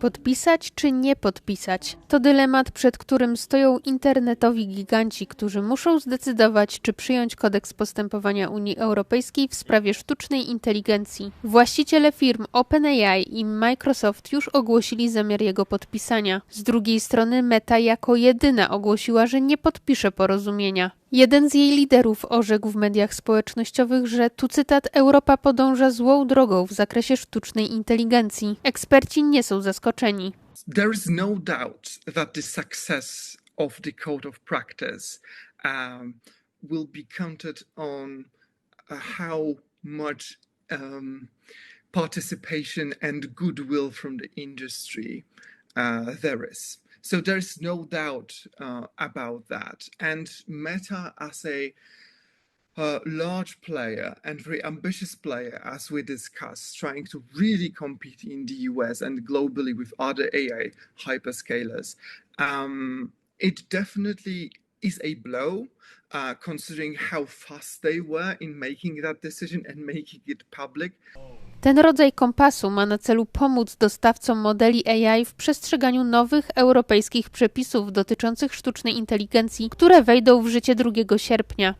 Podpisać czy nie podpisać? To dylemat, przed którym stoją internetowi giganci, którzy muszą zdecydować, czy przyjąć kodeks postępowania Unii Europejskiej w sprawie sztucznej inteligencji. Właściciele firm OpenAI i Microsoft już ogłosili zamiar jego podpisania. Z drugiej strony Meta jako jedyna ogłosiła, że nie podpisze porozumienia. Jeden z jej liderów orzekł w mediach społecznościowych, że tu cytat Europa podąża złą drogą w zakresie sztucznej inteligencji. Eksperci nie są zaskoczeni. there is no doubt that the success of the code of practice um, will be counted on uh, how much um, participation and goodwill from the industry uh, there is. So there's no doubt uh, about that. And Meta, as a uh, large player and very ambitious player, as we discussed, trying to really compete in the US and globally with other AI hyperscalers. Um, it definitely is a blow, uh, considering how fast they were in making that decision and making it public. Ten rodzaj kompasu ma na celu pomóc dostawcom modeli AI w przestrzeganiu nowych europejskich przepisów dotyczących sztucznej inteligencji, które wejdą w życie 2 sierpnia.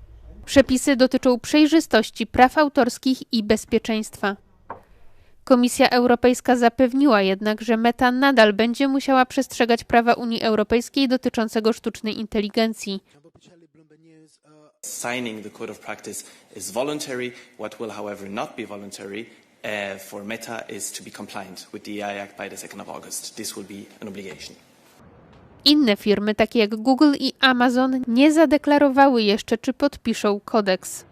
Przepisy dotyczą przejrzystości praw autorskich i bezpieczeństwa. Komisja Europejska zapewniła jednak, że Meta nadal będzie musiała przestrzegać prawa Unii Europejskiej dotyczącego sztucznej inteligencji. Signing the code of practice is voluntary. What will, however, not be voluntary uh, for Meta is to be compliant with the AI Act by the 2nd of August. This will be an obligation. Inne firmy, takie jak Google i Amazon, nie zadeklarowały jeszcze, czy podpiszą kodeks.